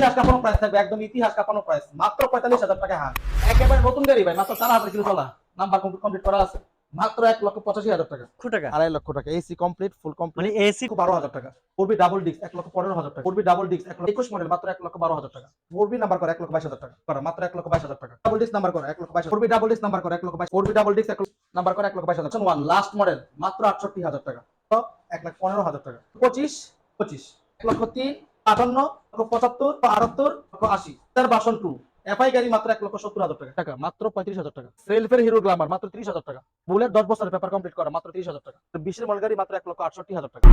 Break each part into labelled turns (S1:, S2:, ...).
S1: ইতিহাস কাঁপানো প্রাইস থাকবে একদম ইতিহাস কাঁপানো প্রাইস মাত্র পঁয়তাল্লিশ হাজার টাকা হান একেবারে নতুন গাড়ি ভাই মাত্র চার হাজার কিলো চলা নাম্বার কমপ্লিট করা আছে মাত্র এক লক্ষ পঁচাশি হাজার টাকা
S2: লক্ষ টাকা
S1: আড়াই লক্ষ টাকা এসি কমপ্লিট ফুল কমপ্লিট
S2: মানে এসি
S1: বারো হাজার টাকা ফোরবি ডাবল ডিস্ক এক লক্ষ পনেরো হাজার টাকা ফোরবি ডাবল ডিস্ক এক লক্ষ একুশ মডেল মাত্র এক লক্ষ বারো হাজার টাকা ফোরবি নাম্বার করে এক লক্ষ বাইশ হাজার টাকা করা মাত্র এক লক্ষ বাইশ হাজার টাকা ডাবল ডিস্ক নাম্বার করে এক লক্ষ বাইশ ফোরবি ডাবল ডিস্ক নাম্বার করে এক লক্ষ বাইশ ফোরবি ডাবল ডিস্ক এক নাম্বার করে এক লক্ষ বাইশ হাজার ওয়ান লাস্ট মডেল মাত্র আটষট্টি হাজার টাকা তো এক লাখ পনেরো হাজার টাকা পঁচিশ পঁচিশ এক লক্ষ তিন আটান্ন পঁচাত্তর আটাত্তর লক্ষ আশি। তার বাসন টু। এফআই গাড়ি মাত্র এক লক্ষ সত্তর হাজার টাকা। টাকা মাত্র পঁয়ত্রিশ হাজার টাকা। সেলফের হিরো গ্লামার মাত্র ত্রিশ হাজার টাকা। বুলেট দশ বছরের পেপার কমপ্লিট করা মাত্র ত্রিশ হাজার টাকা। বিশের মল গাড়ি মাত্র এক লক্ষ আটষট্টি হাজার টাকা।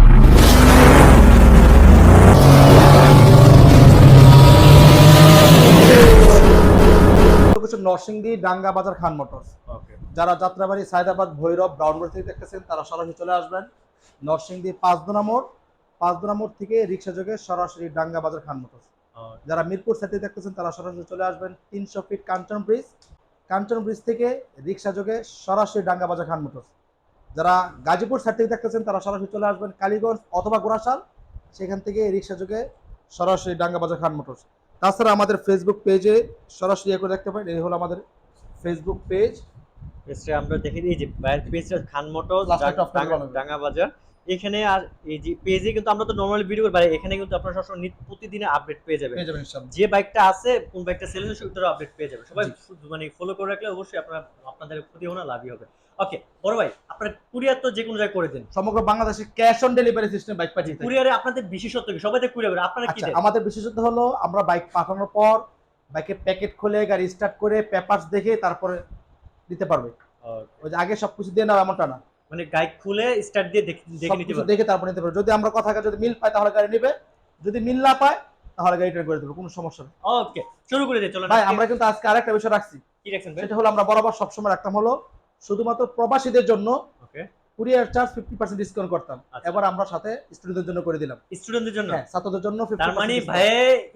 S1: নরসিংদী ডাঙ্গা বাজার খান মোটরস।
S2: ওকে।
S1: যারা যাত্রাবাড়ি সায়দাবাদ ভৈরব ব্রাউনগড় থেকে দেখতেছেন তারা সরাসরি চলে আসবেন। নরসিংদী পাঁচ পাঁচদোনা মোড়। পাঁচদোনা মোড় থেকে রিক্সা যোগে সরাসরি ডাঙ্গা বাজার খান মোটরস যারা মিরপুর সাইডে দেখতেছেন তারা সরাসরি চলে আসবেন তিনশো feet Kanchan bridge. Kanchan bridge থেকে রিক্সা যোগে সরাসরি ডাঙ্গা বাজার খান মোটরস যারা গাজীপুর সাইড থেকে দেখতেছেন তারা সরাসরি চলে আসবেন কালীগঞ্জ অথবা গোড়াশাল। সেখান থেকে রিক্সা যোগে সরাসরি ডাঙ্গা বাজার খান মোটরস তাছাড়া আমাদের ফেসবুক পেজে সরাসরি করে দেখতে পারেন এই হলো আমাদের ফেসবুক পেজ
S2: আমরা দেখে দিই যে বাইরের পেজটা খান মোটর। ডাঙ্গা বাজার। এখানে আর এই যে পেজে কিন্তু আমরা তো নর্মালি ভিডিও করি বাইরে এখানে কিন্তু আপনারা সবসময় প্রতিদিনে আপডেট পেয়ে যাবেন।
S1: পেয়ে যাবেন ইনশাআল্লাহ।
S2: যে বাইকটা আছে কোন বাইকটা সেল হচ্ছে সেটারও আপডেট পেয়ে যাবে সবাই মানে ফলো করে রাখলে অবশ্যই আপনার আপনাদের ক্ষতি হবে না লাভই হবে। ওকে বড় ভাই আপনার কুরিয়ার তো যে কোনো জায়গায় করে দিন।
S1: সমগ্র বাংলাদেশে cash on delivery system bike পাঠিয়ে।
S2: কুরিয়ারে আপনাদের বিশেষত্ব কি? সবাই তো কুরিয়ার করে আপনারা কি
S1: আচ্ছা আমাদের বিশেষত্ব হলো আমরা বাইক পাঠানোর পর বাইকের প্যাকেট খুলে গাড়ি স্টার্ট করে পেপারস দেখে তারপরে দিতে পারবে। ওই যে আগে সবকিছু দিয়ে নাও এমনটা না।
S2: মানে গাইড খুলে স্টার্ট দিয়ে দেখে নিতে পারবেন
S1: দেখে তারপরে নিতে পারবে। যদি আমরা কথা যদি মিল পাই তাহলে গাড়ি নেবে। যদি মিল না পায় তাহলে গাড়ি রিটার্ন করে দেবে কোনো সমস্যা নেই।
S2: ওকে শুরু করে দিই চলো
S1: ভাই আমরা কিন্তু আজকে আরেকটা বিষয় রাখছি।
S2: কি রাখছেন ভাই?
S1: সেটা হলো আমরা বরাবর সবসময় রাখতাম হলো শুধুমাত্র প্রবাসীদের জন্য
S2: okay
S1: courier charge fifty percent discount করতাম।
S2: আচ্ছা।
S1: এবার আমরা সাথে স্টুডেন্টদের জন্য করে দিলাম।
S2: স্টুডেন্টদের জন্য?
S1: হ্যাঁ ছাত্রদের জন্য
S2: তার মানে ভাই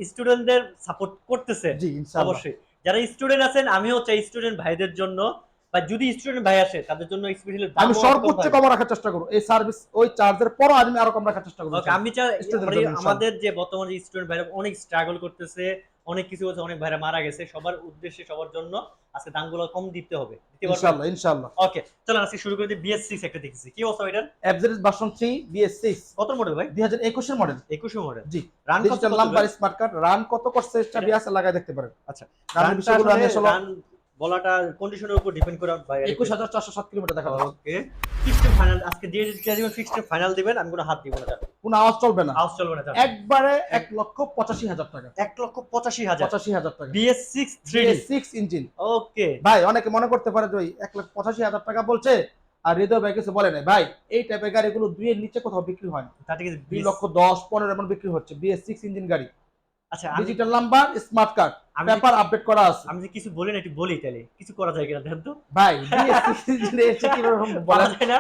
S2: স্টুডেন্টদের সাপোর্ট করতেছে।
S1: জি ইনশাআল্লাহ।
S2: অবশ্যই। যারা স্টুডেন্ট আছেন আমিও চাই স্টুডেন্ট ভাইদের জন্য বা যদি স্টুডেন্ট ভাই আসে তাদের জন্য স্পেশালি
S1: আমি সর্বোচ্চ কম রাখার চেষ্টা করব। এই সার্ভিস ওই চার্জের আমি আরও কম রাখার চেষ্টা করব।
S2: আমি চাই আমাদের যে বর্তমানে স্টুডেন্ট ভাইরা অনেক স্ট্রাগল করতেছে অনেক কিছু হচ্ছে অনেক ভাইরা মারা গেছে সবার উদ্দেশ্যে সবার জন্য আজকে দামগুলো কম দিতে হবে।
S1: ইনশাআল্লাহ ইনশাআল্লাহ
S2: ওকে চলো আজকে শুরু করে দিই বিএস সিক্স একটা দেখেছি কি অবস্থা এটার
S1: এফজেড ভার্সন 3 BS6
S2: কত মডেল ভাই?
S1: 2021 এর মডেল
S2: একুশে মডেল
S1: জি।
S2: রান কত
S1: নাম্বার স্মার্ট কার্ড রান কত করছে স্টাডি আছে লাগায় দেখতে পারেন।
S2: আচ্ছা
S1: রানের বিষয়গুলো আমি আসলে
S2: রান বলাটা কন্ডিশনের উপর ডিপেন্ড করে ভাই
S1: 21407 কিলোমিটার দেখা
S2: ওকে ফিক্সড ফাইনাল আজকে দিবেন ফিক্সড ফাইনাল দিবেন আমি কোনো হাত দিব না
S1: কোনো আওয়াজ চলবে না।
S2: হাউস চলবে না
S1: একবারে 1 লক্ষ 85 হাজার টাকা।
S2: এক লক্ষ পঁচাশি হাজার।
S1: 85 হাজার টাকা।
S2: BS six three
S1: BS6 engine
S2: okay
S1: ভাই অনেকে মনে করতে পারে যে 1 লক্ষ 85 হাজার টাকা বলছে আর হৃদয় ভাই কিছু বলে নাই। ভাই এই টাইপের গাড়িগুলো দুইয়ের নিচে কোথাও বিক্রি হয় না। 2 লক্ষ 10 15 এমন বিক্রি হচ্ছে BS6 ইঞ্জিন গাড়ি।
S2: আচ্ছা
S1: digital number smart card paper update করা আছে।
S2: আমি যে কিছু বলি না একটু বলি তাহলে। কিছু করা যায় কিনা দেখেন তো?
S1: ভাই BS6
S2: বলা যায় না?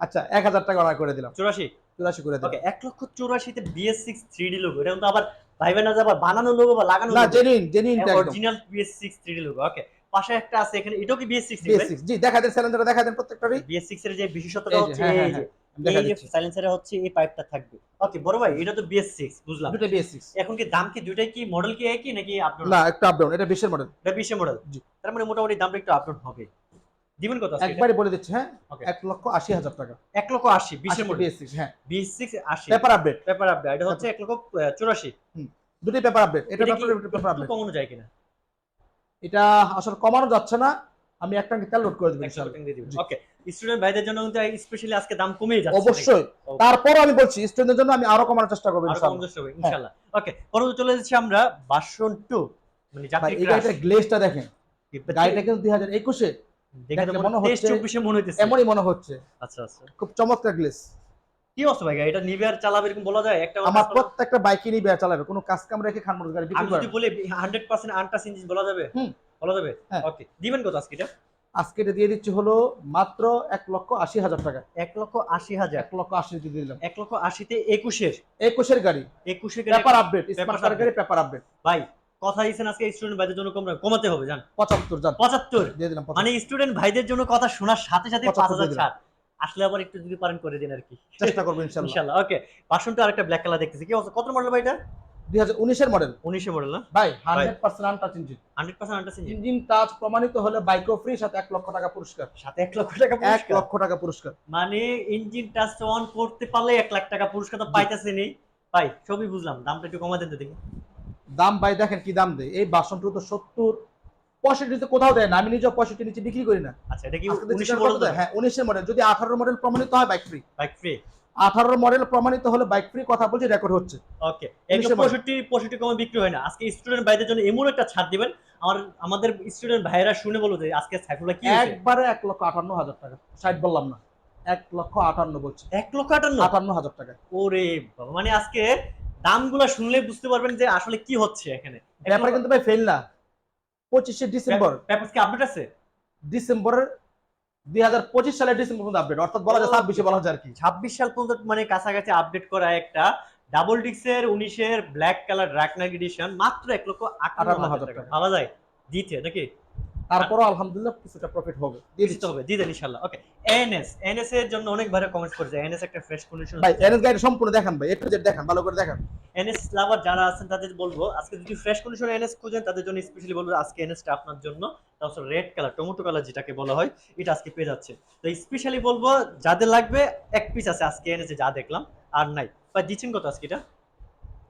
S1: আচ্ছা 1000 টাকা অর্ডার করে দিলাম।
S2: চুরাশি?
S1: 84 করে দিলাম।
S2: ওকে এক লক্ষ চুরাশিতে BS six three D logo এটা কিন্তু আবার ভাইবেন না যে আবার বানানো লোগো বা লাগানো
S1: না genuine genuine
S2: original BS six three D logo okay পাশে একটা আছে এখানে এটাও কি বিএস সিক্স
S1: BS6 জি দেখা দেন সিলিন্ডার দেখা দেন প্রত্যেকটারই।
S2: বিএস সিক্স এর যে বিশেষত্বটা হচ্ছে
S1: হ্যাঁ,
S2: এই
S1: হ্যাঁ,
S2: যে
S1: আমি দেখা
S2: এই যে
S1: দিচ্ছি
S2: সাইলেন্সারে হচ্ছে এই পাইপটা থাকবে। ওকে বড় ভাই এটা তো বুঝলাম।
S1: দুটো BS6
S2: এখন কি দাম কি কি মডেল কি একই নাকি আপনার
S1: না একটু আপ ডাউন এটা 20 এর মডেল
S2: এটা মডেল
S1: জি।
S2: তার মানে মোটামুটি দামটা একটু আপডেট হবে। দিবেন কত?
S1: একবারই বলে দিচ্ছি হ্যাঁ?
S2: Okay.
S1: 1 লক্ষ 80 হাজার টাকা।
S2: এক লক্ষ আশি বিশের মডেল
S1: BS6 হ্যাঁ।
S2: বিশ সিক্স আশি।
S1: পেপার আপডেট
S2: পেপার আপডেট এটা হচ্ছে এক লক্ষ চুরাশি।
S1: পেপার আপডেট এটা পেপার আপডেট
S2: কমানো যায় কিনা?
S1: এটা আসলে কমানো যাচ্ছে না আমি একটা তেল লোড করে দেব
S2: ওকে স্টুডেন্ট ভাইদের জন্য কিন্তু স্পেশালি আজকে দাম কমেই যাচ্ছে
S1: অবশ্যই। তারপর আমি বলছি স্টুডেন্টদের জন্য আমি আরও কমানোর চেষ্টা করব ইনশাআল্লাহ
S2: কম ওকে পরবর্তী চলে যাচ্ছি আমরা বাসন টু মানে
S1: ভাই
S2: যাত্রী
S1: এই গাড়িটার গ্লেজটা দেখেন। গাড়িটা কিন্তু 2021 এ
S2: দেখে মনে
S1: মনে
S2: হচ্ছে
S1: হচ্ছে-
S2: 24 মনে হইতেছে।
S1: এমনই মনে হচ্ছে।
S2: আচ্ছা আচ্ছা।
S1: খুব চমৎকার গ্লেজ
S2: কি অবস্থা ভাই এটা নিবে আর চালাবে এরকম বলা যায়? একটা
S1: আমার প্রত্যেকটা বাইকই নিয়ে বের চালাবে। কোনো কাজ কাম রেখে খান মোটর গাড়ি
S2: আমি
S1: বিক্রি করে।
S2: যদি বলি 100% আনটাস ইঞ্জিন বলা যাবে? বলা যাবে?
S1: হ্যাঁ।
S2: ওকে দিবেন কত আজকে এটা?
S1: আজকে এটা দিয়ে দিচ্ছি হলো মাত্র এক লক্ষ আশি হাজার টাকা।
S2: এক লক্ষ আশি হাজার।
S1: এক লক্ষ আশি দিয়ে দিলাম।
S2: এক লক্ষ আশিতে একুশের।
S1: একুশের গাড়ি।
S2: একুশে
S1: পেপার আপডেট স্মার্ট গাড়ি পেপার আপডেট।
S2: ভাই কথা দিয়েছেন আজকে স্টুডেন্ট ভাইদের জন্য কম কমাতে হবে জান।
S1: পঁচাত্তর জান।
S2: পঁচাত্তর।
S1: দিয়ে দিলাম
S2: মানে স্টুডেন্ট ভাইদের জন্য কথা শোনার সাথে সাথে পাঁচ হাজার ছাড় আসলে আবার একটু যদি পারেন করে দিন আর কি।
S1: চেষ্টা করব ইনশাল্লাহ।
S2: ইনশাল্লাহ ওকে। বাসনটা আরেকটা ব্ল্যাক কালার দেখতেছি। কি কত মডেল ভাই এটা?
S1: দুই হাজার উনিশের মডেল
S2: উনিশে মডেল না?
S1: ভাই hundred percent untouch engine
S2: hundred percent untouch engine
S1: engine touch প্রমাণিত হলে বাইকও ফ্রি সাথে এক লক্ষ টাকা পুরস্কার।
S2: সাথে এক লক্ষ টাকা পুরস্কার?
S1: লক্ষ টাকা পুরস্কার।
S2: মানে ইঞ্জিন টাচ অন করতে পারলে এক লাখ টাকা পুরস্কার তো পাইতেছে নেই। ভাই সবই বুঝলাম। দামটা একটু কমা দেন তো দেখি।
S1: দাম ভাই দেখেন কি দাম দেয়। এই বাসনটা তো সত্তর পঁয়ষট্টিতে কোথাও দেয় না। আমি নিজেও পঁয়ষট্টি নিচে বিক্রি করি না।
S2: আচ্ছা এটা কি মডেল?
S1: হ্যাঁ উনিশের মডেল যদি আঠারো মডেল প্রমাণিত হয় বাইক ফ্রি
S2: বাইক ফ্রি
S1: আঠারো মডেল প্রমাণিত হলে বাইক ফ্রি কথা বলছি রেকর্ড হচ্ছে।
S2: ওকে পঁয়ষট্টি পঁয়ষট্টি কমে বিক্রি হয় না। আজকে স্টুডেন্ট ভাইদের জন্য এমন একটা ছাড় দিবেন আমার আমাদের স্টুডেন্ট ভাইয়েরা শুনে বলব যে আজকে সাইফুল্লাহ কি
S1: একবারে এক লক্ষ আটান্ন হাজার টাকা। ষাট বললাম না এক লক্ষ আটান্ন বলছি।
S2: এক লক্ষ আটান্ন?
S1: আটান্ন হাজার টাকা।
S2: ওরে বাবা মানে আজকে দামগুলো শুনলে বুঝতে পারবেন যে আসলে কি হচ্ছে এখানে।
S1: ব্যাপারে কিন্তু ভাই ফেল না। পঁচিশে ডিসেম্বর।
S2: ব্যাপার কি আপডেট আছে?
S1: ডিসেম্বরের দুই হাজার পঁচিশ সালের ডিসেম্বর পর্যন্ত আপডেট অর্থাৎ বলা যায় ছাব্বিশে বলা যায় আর কি।
S2: ছাব্বিশ সাল পর্যন্ত মানে কাছাকাছি আপডেট করা একটা ডাবল ডিক্সের উনিশের ব্ল্যাক কালার ড্রাকনাগ এডিশন মাত্র এক লক্ষ আটান্ন
S1: আটান্ন
S2: হাজার
S1: হাজার
S2: টাকা।
S1: টাকা।
S2: ভাবা যায়? দিচ্ছে নাকি?
S1: তারপরও আলহামদুলিল্লাহ কিছুটা প্রফিট হবে। দিয়ে
S2: দিতে হবে দিয়ে দেন ইনশাল্লাহ ওকে এনএস এনএস এর জন্য অনেক ভালো কমেন্ট করেছে এনএস একটা ফ্রেশ কন্ডিশন
S1: ভাই এনএস গাড়ি সম্পূর্ণ দেখান ভাই একটু যেটা দেখান ভালো করে দেখান।
S2: এনএস লাভার যারা আছেন তাদের বলব আজকে যদি ফ্রেশ কন্ডিশন এনএস খুঁজেন তাদের জন্য স্পেশালি বলব আজকে এনএসটা আপনার জন্য তারপর রেড কালার টমেটো কালার যেটাকে বলা হয় এটা আজকে পেয়ে যাচ্ছে। তো স্পেশালি বলব যাদের লাগবে এক পিস আছে আজকে এনএসে যা দেখলাম আর নাই। বা দিচ্ছেন কত আজকে এটা?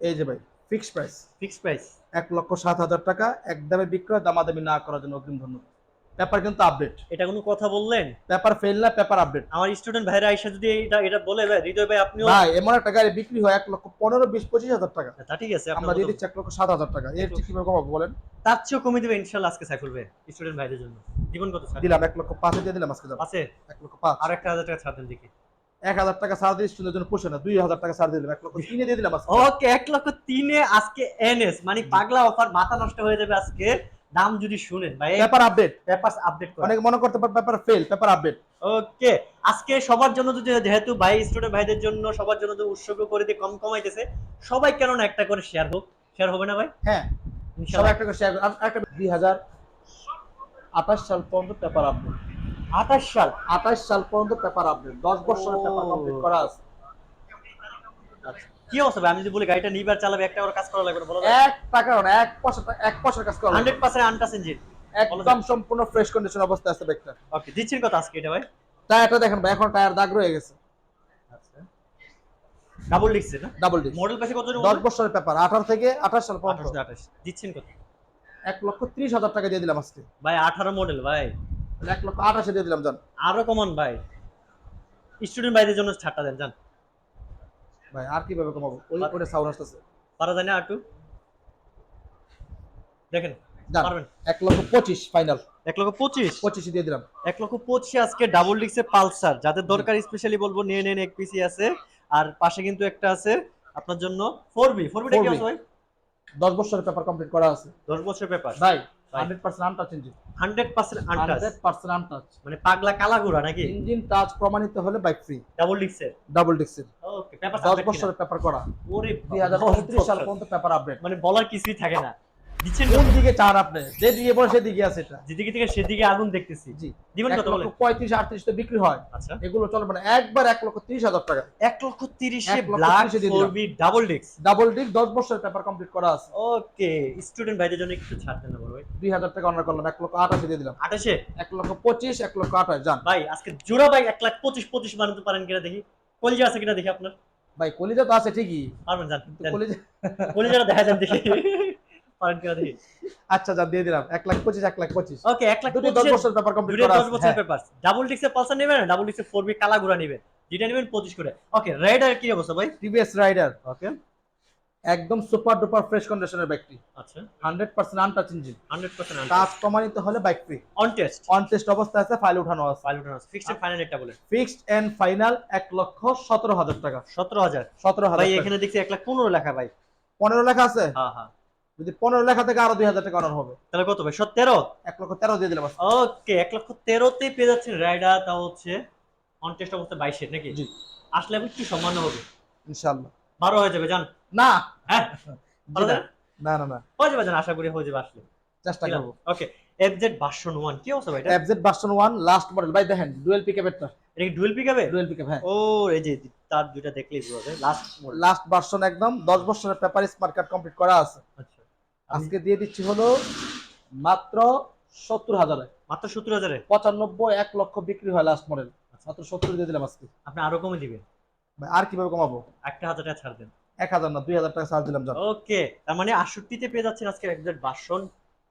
S1: এই যে ভাই ফিক্সড প্রাইস
S2: ফিক্স প্রাইস
S1: এক লক্ষ সাত হাজার টাকা একদমে বিক্রয় দামাদামি না করার জন্য অগ্রিম ধন্যবাদ। পেপার কিন্তু আপডেট
S2: এটা কোনো কথা বললেন?
S1: পেপার ফেল না পেপার আপডেট
S2: আমার স্টুডেন্ট ভাইরা আইসা যদি এটা এটা বলে ভাই হৃদয় ভাই আপনিও
S1: ভাই এমন একটা গাড়ি বিক্রি হয় এক লক্ষ পনেরো বিশ পঁচিশ হাজার টাকা।
S2: তা ঠিক আছে
S1: আমরা দিয়ে দিচ্ছি এক লক্ষ সাত হাজার টাকা। এর চেয়ে কীভাবে কমাবো বলেন?
S2: তার চেয়েও কমে দেবে ইনশাল্লাহ আজকে সাইফুল ভাই স্টুডেন্ট ভাইদের জন্য। জীবন কত ছাড়
S1: দিলাম এক লক্ষ পাঁচে দিয়ে দিলাম আজকে। এক লক্ষ পাঁচ।
S2: আর একটা হাজার টাকা ছাড় দেন দেখি।
S1: এক হাজার টাকা দিয়ে স্টুডেন্টের জন্য পোষে না দুই হাজার টাকা দিলাম এক লক্ষ তিনে দিয়ে দিলাম
S2: ওকে এক লক্ষ তিনে আজকে এনএস মানে পাগলা অফার মাথা নষ্ট হয়ে যাবে আজকে। দাম যদি শুনেন ভাই।
S1: পেপার আপডেট
S2: পেপারস আপডেট
S1: অনেকে মনে করতে পারে paper fail paper update
S2: okay আজকে সবার জন্য তো যেহেতু ভাই স্টুডেন্ট ভাইদের জন্য সবার জন্য তো উৎসর্গ করে দিয়ে কম কমাইতেছে সবাই কেন না একটা করে শেয়ার হোক? শেয়ার হবে না ভাই?
S1: হ্যাঁ সবাই একটা করে শেয়ার একটা দুই হাজার আঠাশ সাল পর্যন্ত পেপার আপডেট
S2: আঠাশ সাল
S1: আঠাশ সাল পর্যন্ত পেপার আপডেট দশ বছরের পেপার কমপ্লিট করা আছে।
S2: আচ্ছা। কি অবস্থা ভাই? আমি যদি বলি গাড়িটা নিবার চালাবে একটা করে কাজ করা লাগবে বলো
S1: এক টাকা না এক পয়সা এক পয়সার কাজ করা
S2: হান্ড্রেড পার্সেন্ট আনটাস ইঞ্জিন
S1: একদম সম্পূর্ণ ফ্রেশ কন্ডিশন অবস্থায় আছে বাইকটা
S2: ওকে দিচ্ছেন কত আজকে এটা ভাই?
S1: টায়ারটা দেখেন ভাই এখন টায়ার দাগ রয়ে গেছে।
S2: আচ্ছা। ডাবল ডিক্স না
S1: ডাবল ডি
S2: মডেল পাশে কত
S1: দশ বছরের পেপার আঠারো থেকে আঠাশ সাল পর্যন্ত।
S2: আঠাশ আঠাশ। দিচ্ছেন কত?
S1: এক লক্ষ ত্রিশ হাজার টাকা দিয়ে দিলাম আজকে।
S2: ভাই আঠারো মডেল ভাই।
S1: এক লক্ষ আঠাশে দিয়ে দিলাম জান।
S2: আরও কমান ভাই। স্টুডেন্ট ভাইদের জন্য ছাড়টা দেন জান।
S1: ভাই আর কীভাবে কমাবো? ওই করে সাউন্ড আসতেছে।
S2: পারা যায় না একটু? দেখেন পারবেন?
S1: এক লক্ষ পঁচিশ ফাইনাল
S2: এক লক্ষ পঁচিশ?
S1: পঁচিশে দিয়ে দিলাম।
S2: এক লক্ষ পঁচিশে আজকে ডাবল ডিক্সে পালসার। যাদের দরকার স্পেশালি বলব নিয়ে নেন এক পিসি আছে। আর পাশে কিন্তু একটা আছে আপনার জন্য ফোর বি ফোর বিটা কি
S1: 4B
S2: আছে ভাই?
S1: দশ বছরের পেপার কমপ্লিট করা আছে।
S2: দশ বছর পেপার
S1: ভাই
S2: মানে পাগলা কালাগুড়া নাকি?
S1: ইঞ্জিন টাচ প্রমাণিত হলে বাইক ফ্রি
S2: ডাবল ডিক্সের
S1: ডাবল ডিক্সের
S2: ওকে পেপার
S1: দশ বছরের পেপার করা।
S2: ওরে
S1: দুই হাজার
S2: বাবা,
S1: উনত্রিশ সাল পর্যন্ত পেপার আপডেট
S2: মানে বলার কিছুই থাকে না।
S1: কোন দিকে চান আপনি? যেদিকে বলে সেদিকে আছে এটা।
S2: যেদিকে থেকে সেদিকে আগুন দেখতেছি।
S1: জি।
S2: দিবেন কত বলে
S1: লক্ষ পঁয়ত্রিশ তো বিক্রি হয়।
S2: আচ্ছা।
S1: এগুলো চলে একবার এক লক্ষ তিরিশ হাজার টাকা।
S2: এক লক্ষ তিরিশে
S1: এক
S2: ব্ল্যাক
S1: তিরিশে দিয়ে
S2: ফোর
S1: দিলাম।
S2: B double discs
S1: double disc দশ বছরের পেপার কমপ্লিট করা আছে।
S2: ওকে স্টুডেন্ট ভাইদের জন্য একটু ছাড় দেন ভাই।
S1: দুই হাজার টাকা অনার করলাম এক লক্ষ দিয়ে দিলাম।
S2: আঠাশে
S1: এক লক্ষ পঁচিশ এক লক্ষ আঠাশ যান
S2: ভাই আজকে জোড়া ভাই লাখ বানাতে পারেন কিনা দেখি। কলজা আছে কিনা দেখি আপনার।
S1: ভাই কলিজা তো আছে ঠিকই।
S2: পারবেন জান।
S1: কলিজা
S2: কলজাটা দেখা যান দেখি।
S1: আচ্ছা যান দিয়ে দিলাম। এক লাখ পঁচিশ এক লাখ পঁচিশ।
S2: ওকে এক লাখ
S1: দুটি দশ বছরের পেপার কমপ্লিট করা
S2: দশ বছর। পেপার ডাবল ডিক্সের পালসার নেবেন ডাবল ডিক্সের ফোর বি কালা গুড়া নেবেন। যেটা নেবেন পঁচিশ করে। ওকে রাইডার কি অবস্থা ভাই?
S1: টিভিএস রাইডার
S2: ওকে
S1: একদম সুপার ডুপার ফ্রেশ কন্ডিশনের ব্যাগটি
S2: আচ্ছা।
S1: Hundred percent untouch engine
S2: hundred percent
S1: কাজ প্রমাণিত হলে bike free
S2: on test
S1: on test অবস্থায় আছে ফাইল উঠানো আছে।
S2: ফাইল উঠানো ফিক্সড ফাইনাল একটা বলে
S1: ফিক্সড এন্ড ফাইনাল এক লক্ষ সতেরো হাজার টাকা।
S2: সতেরো হাজার।
S1: সতেরো হাজার
S2: ভাই এখানে দেখছি এক লাখ পনেরো লেখা ভাই।
S1: পনেরো লেখা আছে?
S2: হ্যাঁ হ্যাঁ।
S1: যদি পনেরো লেখা থেকে আরও দুই হাজার টাকা অনার হবে।
S2: তাহলে কত ভাই? সতেরো
S1: এক লক্ষ তেরো দিয়ে দিলাম
S2: ওকে এক লক্ষ তেরোতে পেয়ে যাচ্ছেন তাও হচ্ছে অন টেস্ট অবস্থা বাইশের নাকি?
S1: জি।
S2: আসলে এখন কি সম্মান হবে?
S1: ইনশাল্লাহ
S2: বারো হয়ে যাবে জান।
S1: না।
S2: হ্যাঁ?
S1: না। না না
S2: হয়ে যাবে জান আশা করি হয়ে যাবে আসলে।
S1: চেষ্টা করব।
S2: ওকে এফজেড ভার্সন 1 কি অবস্থা ভাই এটা?
S1: FZ version one last model ভাই দেখেন ডুয়েল পিকআপেরটা
S2: এটা কি ডুয়েল পিকআপে
S1: ডুয়েল পিকআপ হ্যাঁ।
S2: ও এই যে তার দুইটা দেখলেই বুঝা যায় লাস্ট মডেল
S1: লাস্ট ভার্সন একদম দশ বছরের পেপার স্মার্ট কার্ড কমপ্লিট করা আছে।
S2: আচ্ছা।
S1: আজকে দিয়ে দিচ্ছি হলো মাত্র সত্তর হাজারে।
S2: মাত্র 70000 এ
S1: পঁচানব্বই এক লক্ষ বিক্রি হয় লাস্ট মডেল মাত্র সত্তর দিয়ে দিলাম আজকে।
S2: আপনি আরও কমে দিবেন।
S1: আর কীভাবে কমাবো?
S2: একটা হাজার টাকা ছাড় দেন।
S1: এক হাজার না দুই হাজার টাকা ছাড় দিলাম
S2: ওকে তার মানে 68 তে পেয়ে যাচ্ছেন আজকে এফজেড ভার্সন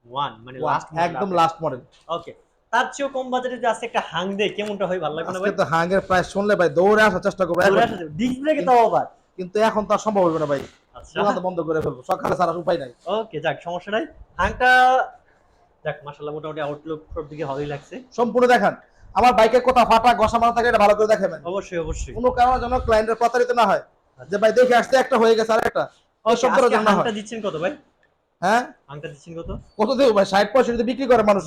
S2: 1 মানে লাস্ট
S1: একদম লাস্ট মডেল
S2: ওকে তার চেয়েও কম বাজেটে যদি আজকে একটা হাং দেয় কেমনটা হয় ভালো লাগবে না ভাই?
S1: তো হাঙ্গের প্রাইস শুনলে ভাই দৌড়ে আসার চেষ্টা করব
S2: তাও আবার।
S1: কিন্তু এখন তো আর সম্ভব হবে না ভাই।
S2: আচ্ছা।
S1: বন্ধ করে ফেলব সকালে উপায় নাই।
S2: ওকে যাক সমস্যা নাই। হাংটা যাক মাশাআল্লাহ মোটামুটি আউটলুক সব দিকে ভালোই লাগছে।
S1: সম্পূর্ণ দেখান। আমার বাইকের ফাটা ঘষা মারা থাকে এটা ভালো করে দেখাবেন
S2: অবশ্যই অবশ্যই।
S1: কোনো কারণে যেন ক্লায়েন্টের প্রতারিত না হয়। যে ভাই দেখে আসতে একটা হয়ে গেছে আর একটা।
S2: ওকে
S1: সব করার
S2: আজকে
S1: হয়।
S2: দিচ্ছেন কত ভাই?
S1: হ্যাঁ?
S2: হাংটা দিচ্ছেন কত?
S1: কত দেবো ভাই? ষাট পয়সা বিক্রি করে মানুষ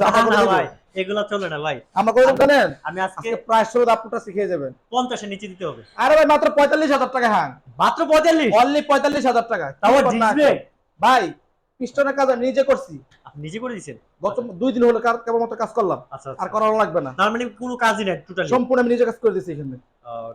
S2: ভাই। এগুলা চলে না ভাই।
S1: আমরা দেবো জানেন
S2: আমি আজকে
S1: প্রাইস শুরু আপনারটা শিখিয়ে যাবেন।
S2: 50 এর নিচে দিতে হবে।
S1: আরে ভাই মাত্র পঁয়তাল্লিশ হাজার টাকা হ্যাঁ
S2: মাত্র 45
S1: অনলি পঁয়তাল্লিশ হাজার টাকা।
S2: তাও ব্রেক
S1: ভাই পিস্টনের কাজ আমি নিজে করছি।
S2: আপনি নিজে করে দিয়েছেন?
S1: গত দুই দিন হলো কার- কেবল মতো কাজ করলাম।
S2: আচ্ছা
S1: আর
S2: আচ্ছা
S1: করানো লাগবে না।
S2: তার মানে কোনো কাজই নাই টোটালি
S1: সম্পূর্ণ আমি নিজে কাজ করে দিচ্ছি এখানে।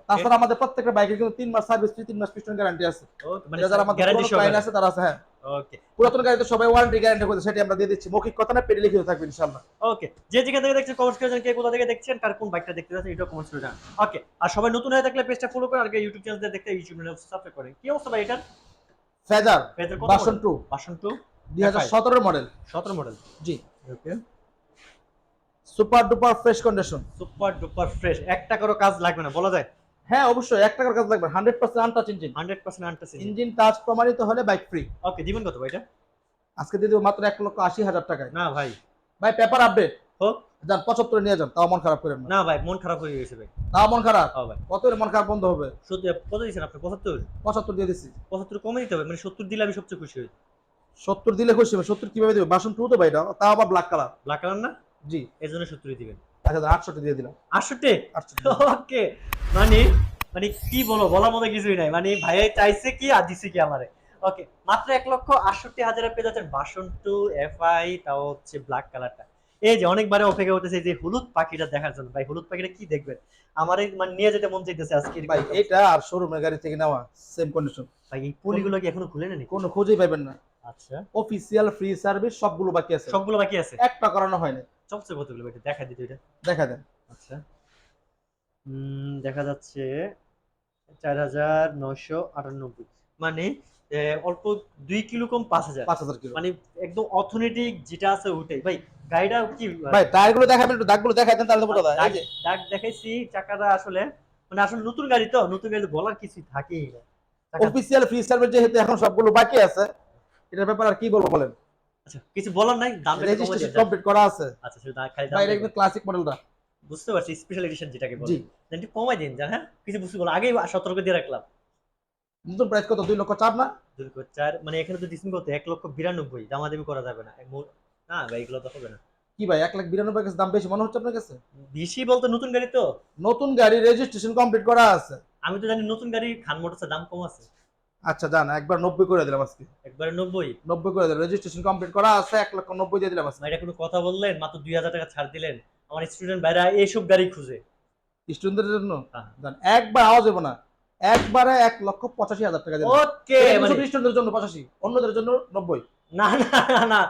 S1: তাছাড়া আমাদের প্রত্যেকটা বাইকে কিন্তু তিন মাস সার্ভিস ফ্রি তিন মাস পিস্টন গ্যারান্টি আছে।
S2: মানে
S1: যারা আমাদের
S2: গ্যারান্টি
S1: আছে তারা আছে হ্যাঁ।
S2: ওকে
S1: পুরাতন গাড়িতে সবাই ওয়ারেন্টি গ্যারান্টি করে সেটি আমরা দিয়ে দিচ্ছি। মৌখিক কথা না পেটে লিখিত থাকবে ইনশাআল্লাহ।
S2: ওকে যে যেখান থেকে দেখছেন কমেন্ট করে কে কোথা থেকে দেখছেন কার কোন বাইকটা দেখতে যাচ্ছেন এটা কমেন্ট করে জানান। ওকে আর সবাই নতুন হয়ে থাকলে পেজটা ফলো করে আর ইউটিউব চ্যানেল দেখতে ইউটিউব চ্যানেল সাবস্ক্রাইব করেন কি অবস্থা ভাই
S1: ফেজার
S2: পেজের কত
S1: ভার্সন টু
S2: ভার্সন 2
S1: দুই হাজার সতেরো মডেল
S2: 17 মডেল
S1: জি।
S2: Okay
S1: super duper fresh condition
S2: super duper fresh এক টাকারও কাজ লাগবে না বলা যায়।
S1: হ্যাঁ অবশ্যই। এক টাকার কাজ লাগবে hundred percent untouch engine
S2: 100% untouch
S1: engine touch প্রমাণিত হলে বাইক ফ্রি
S2: ওকে দিবেন কত ভাই এটা
S1: আজকে দিয়ে দেবো মাত্র এক লক্ষ আশি হাজার টাকায়।
S2: না ভাই।
S1: ভাই পেপার আপডেট
S2: হোক।
S1: যান পঁচাত্তরে নিয়ে যান তাও মন খারাপ করেন না।
S2: ভাই মন খারাপ হয়ে গেছে ভাই।
S1: তাও মন খারাপ?
S2: হ্যাঁ ভাই।
S1: কত মন খারাপ বন্ধ হবে?
S2: সত্যি কত দিয়েছেন আপনি? 75
S1: পঁচাত্তর দিয়ে দিচ্ছি
S2: 75 কমে দিতে হবে মানে 70 দিলে আমি সবচেয়ে খুশি হই।
S1: সত্তর দিলে খুশি হবে। সত্তর কীভাবে দেবে? বাসন টু তো ভাই এটা। তাও আবার ব্ল্যাক কালার
S2: ব্ল্যাক কালার না?
S1: জি।
S2: এই জন্য 70 দিবেন।
S1: আচ্ছা আটষট্টি দিয়ে দিলাম।
S2: 68
S1: আটষট্টি
S2: ওকে। মানে মানে কি বলো বলার মতো কিছুই নাই। মানে ভাইয়া চাইছে কি আর দিছে কি আমারে। ওকে মাত্র এক লক্ষ আটষট্টি হাজারে পেয়ে যাচ্ছেন বাসন টু এফআই তাও হচ্ছে ব্ল্যাক কালারটা এই যে অনেকবারে অপেক্ষা করতেছে যে হলুদ পাখিটা দেখার জন্য। ভাই হলুদ পাখিটা কি দেখবেন? আমার মানে নিয়ে যেতে মন চাইতেছে আজকে
S1: ভাই এটা আর শোরুমের গাড়ি থেকে নেওয়া সেম কন্ডিশন
S2: ভাই এই পুলিগুলো কি এখনও খুলে নেনি
S1: কোনো খোঁজই পাবেন না।
S2: আচ্ছা।
S1: অফিসিয়াল ফ্রি সার্ভিস সবগুলো বাকি আছে।
S2: সবগুলো বাকি আছে?
S1: একটা করানো হয়নি
S2: কতগুলো ভাই দেখা এটা।
S1: দেখা দেন।
S2: আচ্ছা। দেখা যাচ্ছে চার হাজার নয়শো আটানব্বই। মানে অল্প দুই কিলো কম পাঁচ হাজার।
S1: পাঁচ হাজার কিলো।
S2: মানে একদম অর্থনৈতিক যেটা আছে ওইটাই। ভাই গাড়িটা কি
S1: ভাই টায়ারগুলো দেখাবেন একটু দাগগুলো দেখাই দেন তাহলে বোঝা যায়।
S2: দাগ দেখাইছি চাকাটা আসলে মানে আসলে নতুন গাড়ি তো নতুন গাড়ি বলার কিছুই থাকেই না।
S1: অফিসিয়াল ফ্রি সার্ভিস যেহেতু এখন সবগুলো বাকি আছে এটার ব্যাপারে আর কি বলব বলেন?
S2: আচ্ছা কিছু বলার নাই দাম
S1: রেজিস্ট্রেশন কমপ্লিট করা আছে।
S2: আচ্ছা শুধু খালি দাম
S1: এটা ক্লাসিক মডেলটা
S2: বুঝতে পারছি স্পেশাল এডিশন যেটাকে বলে। একটু কমাই দিন জান হ্যাঁ? কিছু বুঝতে বলো আগেই সতর্ক দিয়ে রাখলাম।
S1: নতুন প্রাইস কত? দুই লক্ষ চার না?
S2: দুই লক্ষ চার মানে এখানে তো ডিসমিং করতে এক লক্ষ বিরানব্বই দামাদামি করা যাবে না। না ভাই এগুলো তো হবে না।
S1: কি ভাই এক লাখ বিরানব্বই কাছে দাম বেশি মনে হচ্ছে আপনার কাছে?
S2: বেশি বলতে নতুন গাড়ি তো।
S1: নতুন গাড়ি রেজিস্ট্রেশন কমপ্লিট করা আছে।
S2: আমি তো জানি নতুন গাড়ি খান মোটরসের দাম কম আছে।
S1: আচ্ছা জান একবার নব্বই করে দিলাম আজকে।
S2: একবারে নব্বই?
S1: নব্বই করে দিলাম। রেজিস্ট্রেশন কমপ্লিট করা আছে এক লক্ষ নব্বই দিয়ে দিলাম আজকে।
S2: এটা কোনো কথা বললেন? মাত্র দুই হাজার টাকা ছাড় দিলেন। আমার স্টুডেন্ট ভাইরা এইসব গাড়ি খুঁজে।
S1: স্টুডেন্টদের জন্য?
S2: হ্যাঁ।
S1: জান একবার আওয়াজ হবে না। একবারে এক লক্ষ পঁচাশি হাজার টাকা দিলাম।
S2: ওকে মানে
S1: স্টুডেন্টদের জন্য পঁচাশি? অন্যদের জন্য নব্বই?
S2: না না না, না।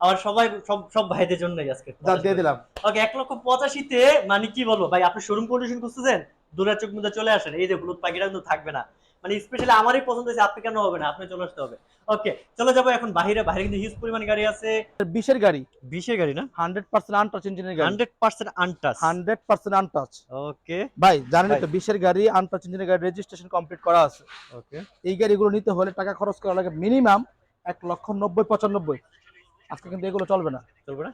S2: আমার সবাই সব সব ভাইদের জন্যই আজকে
S1: দিয়ে দিলাম।
S2: ওকে এক লক্ষ পঁচাশিতে মানে কি বলব? ভাই আপনি শোরুম কন্ডিশন খুঁজতেছেন? দূরের চোখ মধ্যে চলে আসেন। এই যে হলুদ পাখিটা কিন্তু থাকবে না। মানে স্পেশালি আমারই পছন্দ হয়েছে আপনি কেন হবে না? আপনি চলে আসতে হবে। ওকে চলে যাব এখন বাইরে বাইরে কিন্তু হিউজ পরিমাণ গাড়ি আছে।
S1: বিশের গাড়ি।
S2: বিশের গাড়ি না?
S1: হান্ড্রেড পার্সেন্ট আনটাচ ইঞ্জিনের গাড়ি।
S2: Hundred percent untouch
S1: hundred percent untouch
S2: okay
S1: ভাই জানেন তো বিশের গাড়ি আনটাচ ইঞ্জিনের গাড়ি রেজিস্ট্রেশন কমপ্লিট করা আছে।
S2: ওকে
S1: এই গাড়িগুলো নিতে হলে টাকা খরচ করা লাগে মিনিমাম এক লক্ষ নব্বই পঁচানব্বই। আজকে কিন্তু এগুলো চলবে না।
S2: চলবে না?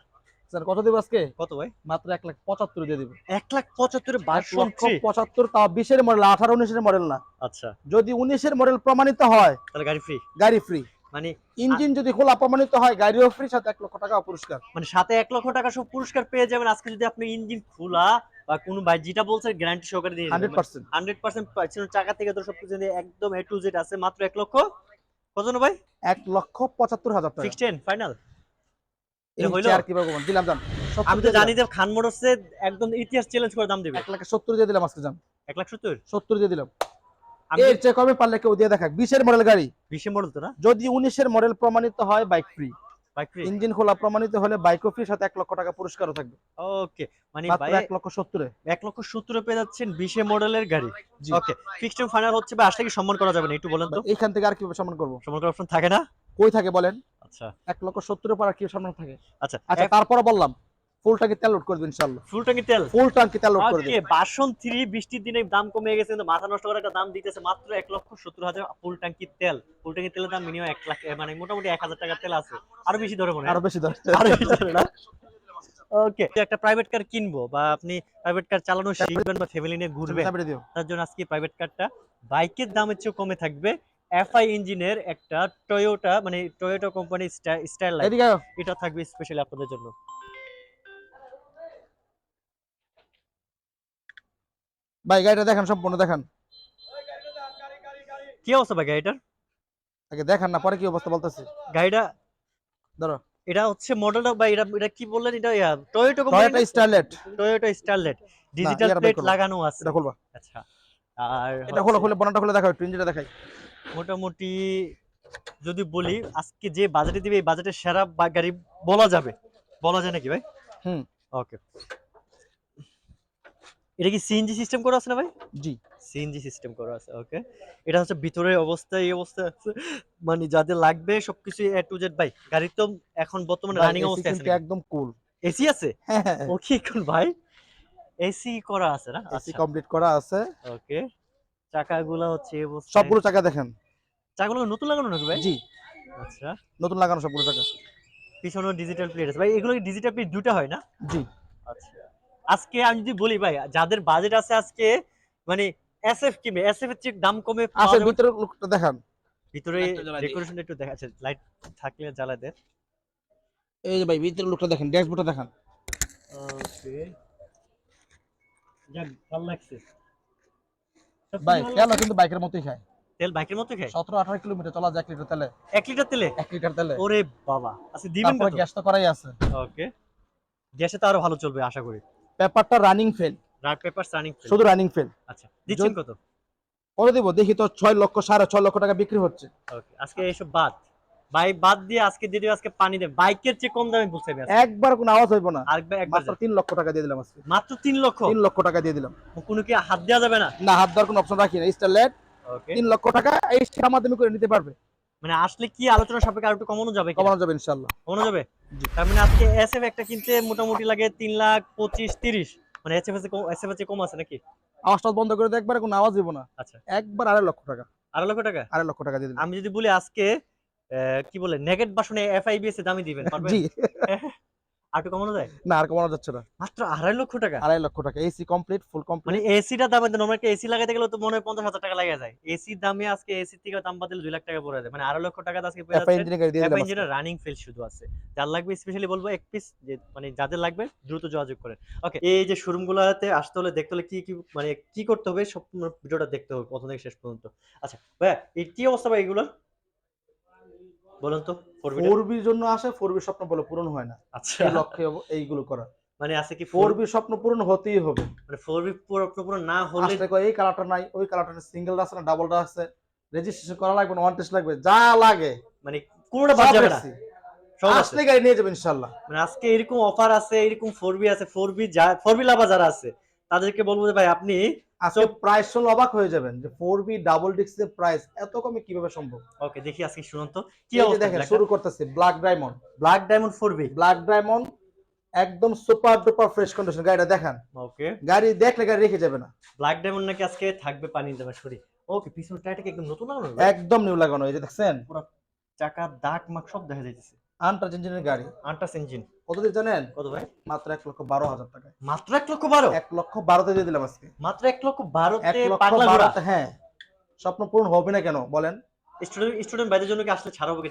S1: স্যার কত দেবো আজকে?
S2: কত ভাই?
S1: মাত্র এক লাখ পঁচাত্তর দিয়ে দিব।
S2: এক লাখ পঁচাত্তর
S1: পঁচাত্তর বিশের মডেল আঠারো উনিশের মডেল না।
S2: আচ্ছা।
S1: যদি উনিশের মডেল প্রমাণিত হয়
S2: তাহলে গাড়ি ফ্রি
S1: গাড়ি ফ্রি
S2: মানে
S1: ইঞ্জিন যদি খোলা প্রমাণিত হয় গাড়িও ফ্রি সাথে এক লক্ষ টাকা পুরস্কার।
S2: মানে সাথে এক লক্ষ টাকা সব পুরস্কার পেয়ে যাবেন। আজকে যদি আপনি ইঞ্জিন খোলা বা কোনো ভাই যেটা বলছেন গ্যারান্টি সহকারে দিয়ে
S1: হান্ড্রেড পার্সেন্ট।
S2: হান্ড্রেড পার্সেন্ট টাকা থেকে তো সবকিছু একদম এ টু জেড আছে। মাত্র এক লক্ষ। কত ভাই?
S1: এক লক্ষ পঁচাত্তর হাজার টাকা।
S2: ফাইনাল?
S1: চেয়ার কীভাবে করবেন দিলাম জান।
S2: আমি তো জানি যে খান মোটরসে একদম ইতিহাস চ্যালেঞ্জ করে দাম দিবে।
S1: লাখ সত্তর দিয়ে দিলাম আজকে
S2: লাখ সত্তর?
S1: সত্তর দিয়ে দিলাম। এর চেয়ে কমে পারলে কেউ দিয়ে দেখাক। বিশের মডেল গাড়ি।
S2: মডেল তো না?
S1: যদি উনিশের মডেল প্রমাণিত হয় বাইক ফ্রি
S2: ফ্রি
S1: ইঞ্জিন খোলা প্রমাণিত হলে বাইকও ফ্রি সাথে এক লক্ষ টাকা পুরস্কারও থাকবে।
S2: ওকে মানে
S1: এক লক্ষ সত্তরে।
S2: এক লক্ষ সত্তরে পেয়ে যাচ্ছেন বিশে মডেলের গাড়ি। ওকে ফিক্সড ফাইনাল হচ্ছে বা আসলে কি সম্মান করা যাবে না একটু বলেন তো।
S1: এইখান থেকে আর কীভাবে সম্মান করব?
S2: সম্মান করার অপশন থাকে না?
S1: কই থাকে বলেন?
S2: আচ্ছা।
S1: এক লক্ষ সত্তরের পর কি সম্মান থাকে।
S2: আচ্ছা
S1: আচ্ছা তারপরে বললাম ফুল ট্যাঙ্কি তেল লোড করে দিন ইনশাল্লাহ
S2: ফুল ট্যাঙ্কি তেল?
S1: ফুল ট্যাঙ্কি তেল লোড করে দিন।
S2: ওকে বাসন থ্রি বৃষ্টির দিনে দাম কমে গেছে কিন্তু মাথা নষ্ট করার একটা দাম দিতেছে মাত্র এক লক্ষ সত্তর হাজার ফুল ট্যাঙ্কি তেল। ফুল ট্যাঙ্কি তেলের দাম মিনিমাম লাখ মানে মোটামুটি তেল আছে। আরও বেশি ধরে মনে
S1: আরও বেশি দর
S2: আরও বেশি ধরে না? ওকে একটা প্রাইভেট কার কিনবো বা আপনি প্রাইভেট কার চালানো শিখবেন বা ফ্যামিলি নিয়ে ঘুরবেন তার জন্য আজকে প্রাইভেট কারটা বাইকের দামের চেয়ে কমে থাকবে। এফআই ইঞ্জিনের একটা টয়োটা মানে টয়োটা কোম্পানি স্টাইল এটা থাকবে স্পেশালি আপনাদের জন্য।
S1: ভাই গাড়িটা দেখান সম্পূর্ণ দেখান।
S2: কি অবস্থা ভাই গাড়িটার?
S1: আগে দেখান না পরে কি অবস্থা বলতেছি?
S2: গাড়িটা
S1: ধরো।
S2: এটা হচ্ছে মডেলটা বা এটা এটা কি বললেন? এটা Toyota company Toyota
S1: Starlet
S2: Toyota Starlet digital plate লাগানো আছে।
S1: এটা খুলবা।
S2: আচ্ছা। আর
S1: এটা খুলে খুলে বনাটা খুলে দেখাও একটু ইঞ্জিনটা দেখাই।
S2: মোটামুটি যদি বলি আজকে যে বাজেটে দিবে এই বাজেটের সেরা গাড়ি বলা যাবে। বলা যায় নাকি ভাই?
S1: হুম।
S2: ওকে এটা কি সিএনজি সিস্টেম করা আছে না ভাই?
S1: জি।
S2: সিএনজি সিস্টেম করা আছে ওকে এটা হচ্ছে ভিতরের অবস্থা এই অবস্থা আছে। মানে যাদের লাগবে সবকিছু এ টু জেড ভাই গাড়ি তো এখন বর্তমানে রানিং অবস্থায় আছে
S1: একদম কুল
S2: এসি আছে?
S1: হ্যাঁ
S2: ওকে কোন ভাই। এসি করা আছে না?
S1: এসি
S2: আচ্ছা।
S1: কমপ্লিট করা আছে।
S2: ওকে চাকাগুলো হচ্ছে
S1: সবগুলো চাকা দেখেন।
S2: চাকাগুলো নতুন লাগানো নাকি ভাই?
S1: জি।
S2: আচ্ছা।
S1: নতুন লাগানো সবগুলো চাকা।
S2: পিছনে ডিজিটাল প্লেট আছে। ভাই এগুলো ডিজিটাল প্লেট দুটো হয় না?
S1: জি।
S2: আচ্ছা। আজকে আমি যদি বলি ভাই যাদের বাজেট আছে আজকে মানে এসএফ কিনবে এসএফ এর চেয়ে দাম কমে যাবে।
S1: ভিতরে লোকটা দেখান।
S2: ভিতরে। ডেকোরেশনটা একটু দেখা যাচ্ছে লাইট থাকলে জ্বালা দেন।
S1: এই যে ভাই ভিতরে লোকটা দেখেন ড্যাশবোর্ডটা দেখান।
S2: ওকে যাক ভালো লাগছে।
S1: ভাই তেলও কিন্তু বাইকের মতোই খায়।
S2: তেল বাইকের মতো খায়?
S1: সতেরো আঠারো কিলোমিটার চলা যায় লিটার তেলে।
S2: লিটার তেলে?
S1: লিটার তেলে।
S2: ওরে বাবা। আচ্ছা দিবেন কত?
S1: গ্যাস তো করাই আছে।
S2: ওকে। গ্যাসে তো আরও ভালো চলবে আশা করি।
S1: পেপারটা রানিং ফেল
S2: রাট পেপার রানিং
S1: শুধু রানিং ফেল
S2: আচ্ছা দিচ্ছেন
S1: যদি-
S2: কত?
S1: করে দিব দেখি তো ছয় লক্ষ সাড়ে ছয় লক্ষ টাকা বিক্রি হচ্ছে।
S2: ওকে আজকে এসব বাদ। বাইক বাদ দিয়ে আজকে দিয়ে দিও আজকে পানি দে বাইকের চেয়ে কম দামে হবে
S1: একবার কোনো আওয়াজ হইব না। মাত্র তিন লক্ষ টাকা দিয়ে দিলাম আজকে।
S2: মাত্র তিন লক্ষ?
S1: তিন লক্ষ টাকা দিয়ে দিলাম।
S2: কোনো কি হাত দেওয়া যাবে না?
S1: না হাত দেওয়ার কোনো অপশন রাখি না। স্টারলেট তিন লক্ষ টাকা এই সেটার মাধ্যমে করে নিতে পারবে।
S2: মানে আসলে কি আলোচনা সাপেক্ষে আর একটু কমানো যাবে
S1: কমানো যাবে ইনশাল্লাহ
S2: কমানো যাবে? তার মানে আজকে এসএফ একটা কিনতে মোটামুটি লাগে তিন লাখ পঁচিশ তিরিশ। মানে এসএফ এসএফ কম আছে নাকি?
S1: আওয়াজটা বন্ধ করে দিয়ে একবার কোনো আওয়াজ দিব না।
S2: আচ্ছা।
S1: একবার আড়াই লক্ষ টাকা।
S2: আড়াই লক্ষ টাকা?
S1: আড়াই লক্ষ টাকা দিয়ে দিলাম।
S2: আমি যদি বলি আজকে কি বলে নেগেট বাসনে এফআইবিএস এর দামই দিবেন পারবেন?
S1: জি।
S2: আর কমানো যায়?
S1: না আর কমানো যাচ্ছে না।
S2: মাত্র আড়াই লক্ষ টাকা?
S1: আড়াই লক্ষ টাকা এসি কমপ্লিট ফুল কমপ্লিট মানে
S2: এসিটা দামে নর্মাল এসি লাগাতে গেলে তো মনে হয় পঞ্চাশ হাজার টাকা লাগে যায়। এসির দামে আজকে এসি থেকে দাম বাদলে দুই লাখ টাকা পড়ে যায়। মানে আড়াই লক্ষ টাকা আজকে
S1: এফআই
S2: যাচ্ছেন
S1: ইঞ্জিনের
S2: রানিং ফেল শুধু আছে। যার লাগবে স্পেশালি বলব এক পিস যে মানে যাদের লাগবে দ্রুত যোগাযোগ করেন। ওকে এই যে শোরুম গুলাতে আসতে হলে দেখতে হলে কি কি মানে কি করতে হবে সব ভিডিওটা দেখতে হবে প্রথম থেকে শেষ পর্যন্ত। আচ্ছা ভাইয়া এই কি অবস্থা ভাই এগুলোর? বলুন তো ফোর
S1: জন্য আসে ফোর স্বপ্ন বলে পূরণ হয় না।
S2: আচ্ছা।
S1: লক্ষ্যে এইগুলো করা
S2: মানে আছে কি
S1: ফোর স্বপ্ন পূরণ হতেই হবে।
S2: মানে ফোর বি পুরো পুরো না হলে
S1: এই কালারটা নাই ওই কালারটা সিঙ্গেল আছে না ডাবলটা আছে। রেজিস্ট্রেশন করা লাগবে না ওয়ান টেস্ট লাগবে যা লাগে।
S2: মানে কোনোটা বাদ যাবে না।
S1: আসলে গাড়ি নিয়ে যাবে ইনশাল্লাহ
S2: মানে আজকে এরকম অফার আছে এরকম ফোর বি আছে ফোর বি যা ফোর বি লাভা যারা আছে তাদেরকে বলব যে ভাই আপনি
S1: আজকে প্রাইস শুনলে অবাক হয়ে যাবেন যে ফোর বি ডাবল ডিস্কের প্রাইস এত কমে কীভাবে সম্ভব?
S2: ওকে দেখি আজকে শুনুন তো। কি অবস্থা
S1: দেখেন শুরু করতেছি black diamond
S2: black diamond four B
S1: black diamond একদম সুপার ডুপার ফ্রেশ কন্ডিশন গাড়িটা দেখান।
S2: ওকে
S1: গাড়ি দেখলে গাড়ি রেখে যাবে না।
S2: ব্ল্যাক ডায়মন্ড নাকি আজকে থাকবে পানি দেবে সরি ওকে পিছনের টায়ারটা কি একদম নতুন লাগানো
S1: একদম নিউ লাগানো এই যে দেখছেন?
S2: চাকা দাগ মাক সব দেখা যাইতেছে।
S1: আনটাচ ইঞ্জিনের গাড়ি।
S2: Untouch engine.
S1: কত দিয়ে জানেন?
S2: কত ভাই?
S1: মাত্র এক লক্ষ বারো হাজার টাকায়।
S2: মাত্র এক লক্ষ বারো?
S1: এক লক্ষ বারোতে দিয়ে দিলাম আজকে।
S2: মাত্র এক লক্ষ
S1: এক লক্ষ বারোতে হ্যাঁ। স্বপ্ন পূরণ হবে না কেন? বলেন।
S2: স্টুডেন্ট স্টুডেন্ট বাইদের জন্য কি আসলে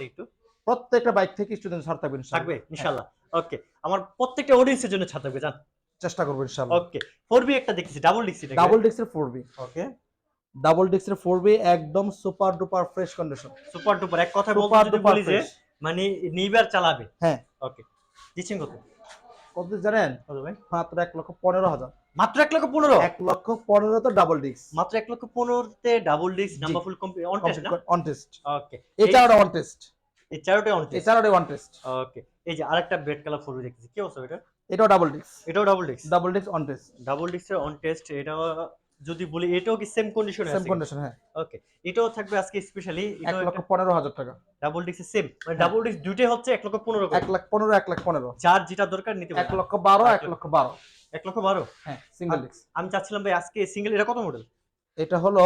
S2: একটু?
S1: প্রত্যেকটা বাইক থেকে স্টুডেন্ট ছাড় থাকবে
S2: থাকবে ইনশাল্লাহ। ওকে। আমার প্রত্যেকটা অডিয়েন্সের জন্য ছাড় থাকবে জান?
S1: চেষ্টা করব ইনশাআল্লাহ
S2: ওকে। ফোর বি একটা দেখেছি double ডিক্সি
S1: double four B
S2: okay.
S1: Double ডিস্কের ফোর বি একদম super duper fresh condition
S2: super duper এক কথা বলতে যদি বলি যে মানে নিবার চালাবে।
S1: হ্যাঁ।
S2: ওকে দিচ্ছেন কত?
S1: কত জানেন?
S2: কত ভাই?
S1: মাত্র এক লক্ষ পনেরো হাজার।
S2: মাত্র এক লক্ষ পনেরো?
S1: এক লক্ষ পনেরো তো ডাবল ডিস্ক
S2: মাত্র এক লক্ষ পনেরোতে double disc number full on test না
S1: অন টেস্ট
S2: ওকে
S1: এছাড়াও অন টেস্ট
S2: এই চারোটাই অন টেস্ট
S1: এছাড়াও অন টেস্ট
S2: ওকে এই যে আরেকটা বেড কালার ফোর দেখতেছি কি অবস্থা এটা?
S1: এটাও ডাবল ডিস্ক
S2: এটাও double disc
S1: double disc on test
S2: double ডিস্কের অন টেস্ট এটাও যদি বলি এটাও কি সেম কন্ডিশনে
S1: সেম কন্ডিশন হ্যাঁ।
S2: ওকে এটাও থাকবে আজকে স্পেশালি
S1: এক লক্ষ পনেরো হাজার টাকা।
S2: ডাবল ডিস্ক সেম মানে
S1: হ্যাঁ।
S2: ডাবল ডিস্ক দুইটাই হচ্ছে এক লক্ষ পনেরো।
S1: এক লাখ পনেরো এক লাখ পনেরো।
S2: যার যেটা দরকার নিতে
S1: এক লক্ষ বারো
S2: এক
S1: এক লক্ষ বারো।
S2: এক লক্ষ বারো?
S1: হ্যাঁ সিঙ্গেল ডিস্ক
S2: আমি চাচ্ছিলাম ভাই আজকে সিঙ্গেল এটা কত মডেল
S1: এটা হলো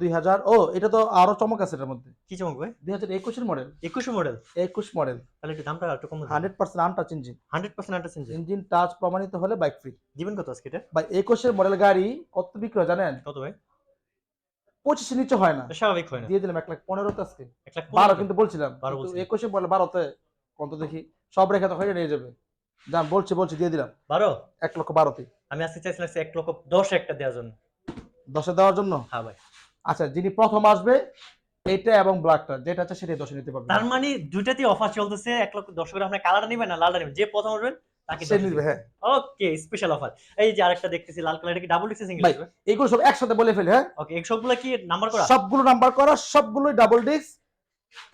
S1: দুই হাজার ও এটা তো আরও চমক আছে এটার মধ্যে।
S2: কি চমক ভাই?
S1: দুই হাজার একুশের মডেল
S2: একুশে মডেল
S1: একুশ মডেল
S2: তাহলে একটু দামটা একটু কম
S1: hundred percent untouch engine
S2: hundred percent আন্টার change
S1: engine touch প্রমাণিত হলে বাইক ফ্রি
S2: দিবেন কত আজকে এটা?
S1: বা একুশের মডেল গাড়ি কত বিক্রি হয় জানেন?
S2: কত ভাই?
S1: পঁচিশের নিচে হয় না।
S2: স্বাভাবিক হয় না।
S1: দিয়ে দিলাম এক লাখ পনেরোতে আজকে।
S2: এক লাখ
S1: বারো কিন্তু বলছিলাম।
S2: বারো
S1: একুশে বলে বারোতে কত দেখি? সব রেখে তো হয়ে নিয়ে যাবে। যান বলছি বলছি দিয়ে দিলাম।
S2: বারো?
S1: এক লক্ষ বারোতে।
S2: আমি আজকে চাইছিলাম এক লক্ষ দশ একটা দেওয়ার জন্য।
S1: দশে দেওয়ার জন্য?
S2: হ্যাঁ ভাই।
S1: আচ্ছা যিনি প্রথম আসবে এইটা এবং ব্ল্যাকটা যেটা আছে সেটাই দশে নিতে পারবে
S2: তার মানে দুইটাতেই অফার চলতেছে এক লক্ষ দশ করে আপনার কালারটা নেবেন না লালটা নেবেন যে প্রথম আসবেন তাকে
S1: সে নিবে হ্যাঁ।
S2: ওকে স্পেশাল অফার এই যে আরেকটা দেখতেছি লাল কালার কি ডাবল ডিক্স সিঙ্গেল
S1: ভাই, এইগুলো সব একসাথে বলে ফেলে হ্যাঁ?
S2: ওকে এই সবগুলো কি নাম্বার করা?
S1: সবগুলো নাম্বার করা সবগুলোই ডাবল ডিস্ক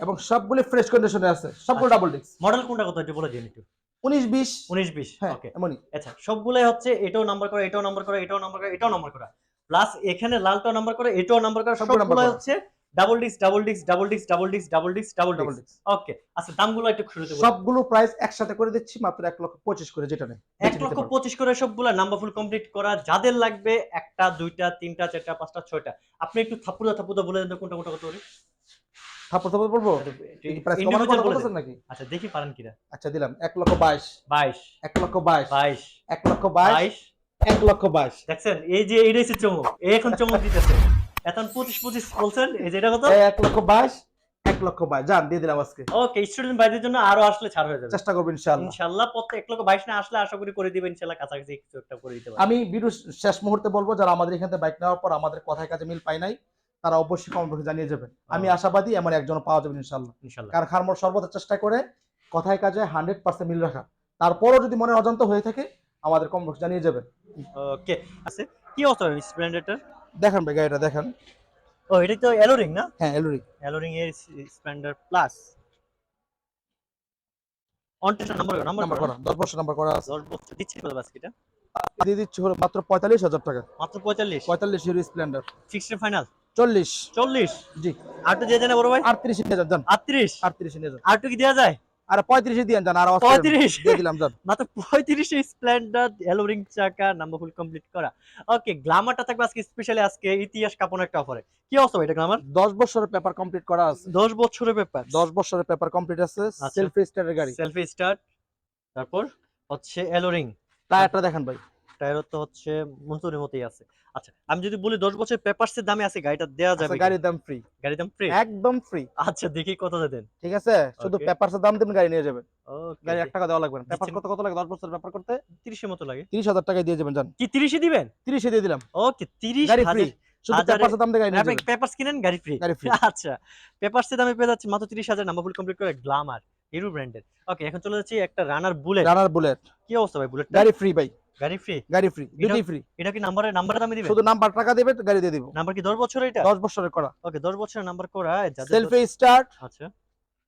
S1: এবং সবগুলো ফ্রেশ কন্ডিশনে আছে। সবগুলো। ডাবল ডিস্ক
S2: মডেল কোনটা কত একটু বলে দিন একটু।
S1: উনিশ বিশ।
S2: উনিশ বিশ
S1: হ্যাঁ
S2: ওকে
S1: এমনই।
S2: আচ্ছা সবগুলাই হচ্ছে এটাও নাম্বার করা এটাও নাম্বার করা এটাও নাম্বার করা এটাও নাম্বার করা। প্লাস এখানে লালটাও নাম্বার করা এটাও নাম্বার করা
S1: সবগুলো।
S2: হচ্ছে double disc double disc double disc double disc double disc double disc okay আচ্ছা দামগুলো একটু শুরুতে
S1: সবগুলো প্রাইস একসাথে করে দিচ্ছি মাত্র এক লক্ষ পঁচিশ করে যেটা নেই।
S2: এক লক্ষ পঁচিশ করে সবগুলো নাম্বার ফুল কমপ্লিট করা যাদের লাগবে একটা দুইটা তিনটা চারটা পাঁচটা ছয়টা। আপনি একটু থাপুদা থাপুদা বলে দেন কোনটা কোনটা কত করে?
S1: থাপ্পড় থাপ্পড় বলব? নাকি?
S2: আচ্ছা দেখি পারেন কিনা।
S1: আচ্ছা দিলাম। এক লক্ষ বাইশ।
S2: বাইশ।
S1: এক লক্ষ বাইশ।
S2: বাইশ।
S1: এক লক্ষ বাইশ। এক লক্ষ বাইশ।
S2: দেখছেন? এই যে এইটাই হচ্ছে চমক এই এখন চমক দিতেছে। এখন পঁচিশ পঁচিশ বলছেন? এই যে এটা কত?
S1: এক লক্ষ বাইশ এক লক্ষ বাইশ। যান দিয়ে দিলাম আজকে।
S2: ওকে স্টুডেন্ট ভাইদের জন্য আরও আসলে ছাড় হয়ে যাবে।
S1: চেষ্টা ইনশাআল্লাহ।
S2: প্রত্যেক এক লক্ষ বাইশ না আসলে আশা করি করে দিবেন। ইনশাআল্লাহ কাছাকাছি কিছু একটা করে দিতে
S1: আমি ভিডিও শেষ মুহূর্তে বলব যারা আমাদের এখান থেকে বাইক নেওয়ার পর আমাদের কথায় কাজে মিল পাই নাই তারা অবশ্যই কমেন্ট বক্সে জানিয়ে যাবেন। আমি আশাবাদী এমন একজন পাওয়া যাবে ইনশাল্লাহ
S2: ইনশাআল্লাহ।
S1: কারণ খারমোর সর্বদা চেষ্টা করে কথায় কাজে হান্ড্রেড পার্সেন্ট মিল রাখা। তারপরও যদি মনে অজান্ত হয়ে থাকে আমাদের কমেন্ট বক্সে জানিয়ে যাবেন।
S2: ওকে আছে? কি অবস্থা স্প্লেন্ডারটার
S1: দেখেন ভাই গাড়িটা দেখেন।
S2: ও এটা তো এলোরিং না?
S1: হ্যাঁ এলুরি
S2: এলোরিং এর Splendor plus on test number number
S1: করা। দশ বছর নাম্বার করা আছে।
S2: 10 বছর দিচ্ছি কত বাস্কিটা
S1: দিয়ে দিচ্ছি হলো মাত্র পঁয়তাল্লিশ হাজার টাকা।
S2: মাত্র 45
S1: পঁয়তাল্লিশ হিরো স্প্লেন্ডার
S2: ফিক্সড ফাইনাল
S1: চল্লিশ।
S2: 40
S1: জি।
S2: আর তো দিয়ে দেন বড় ভাই?
S1: আটত্রিশ নিয়ে যান যান।
S2: 38
S1: আটত্রিশ নিয়ে যান।
S2: আর তো কি দেওয়া যায়?
S1: আর পঁয়ত্রিশে দিয়ে জান আর আওয়াজ করেন না।
S2: 35
S1: দিয়ে দিলাম যান।
S2: মাত্র পঁয়ত্রিশে স্প্লেন্ডার এলোরিং চাকা নাম্বার ফুল কমপ্লিট করা। ওকে গ্লামারটা থাকবে আজকে স্পেশালি আজকে ইতিহাস কাপন একটা অফারে কি অবস্থা ভাই এটা গ্লামার
S1: দশ বছরের পেপার কমপ্লিট করা আছে।
S2: দশ বছরের পেপার
S1: দশ বছরের পেপার কমপ্লিট আছে
S2: সেলফি
S1: সেলফ স্টারের গাড়ি।
S2: সেলফি স্টার্ট তারপর হচ্ছে এলোরিং
S1: টায়ারটা দেখেন ভাই।
S2: টায়ারও তো হচ্ছে মন্তুরের মতোই আছে। আচ্ছা আমি যদি বলি দশ বছর পেপারসের দামে আছে গাড়িটা দেওয়া যাবে
S1: আচ্ছা, গাড়ির দাম ফ্রি
S2: গাড়ির দাম ফ্রি
S1: একদম ফ্রি
S2: আচ্ছা দেখি কত দেন।
S1: ঠিক আছে? শুধু. পেপারসের দাম দেবেন গাড়ি নিয়ে যাবেন। গাড়ি এক টাকা দেওয়া লাগবে না। পেপার কত কত লাগে দশ বছর পেপার করতে?
S2: 30 এর মতো লাগে।
S1: তিরিশ হাজার টাকায় দিয়ে যাবেন জান
S2: কি 30 এ দিবেন?
S1: তিরিশে দিয়ে দিলাম।
S2: ওকে 30
S1: গাড়ি ফ্রি
S2: পেপারস কিনেন গাড়ি ফ্রি আচ্ছা পেপারসের দামে পেয়ে যাচ্ছে মাত্র 30 হাজার নাম্বার ফুল কমপ্লিট করে গ্লামার হিরো ব্র্যান্ডের ওকে এখন চলে যাচ্ছি একটা রানার বুলেট
S1: রানার বুলেট
S2: কি অবস্থা ভাই বুলেট
S1: গাড়ি ফ্রি ভাই।
S2: গাড়ি ফ্রি
S1: গাড়ি ফ্রি ফ্রি
S2: এটা কি নাম্বারের নাম্বারের দামে দিবেন
S1: শুধু নাম্বার টাকা দেবে গাড়ি দিয়ে দিব।
S2: নাম্বার কি 10 বছর এটা?
S1: দশ বছরের করা।
S2: ওকে 10 বছরের নাম্বার করা যাদের
S1: স্টার্ট
S2: আচ্ছা।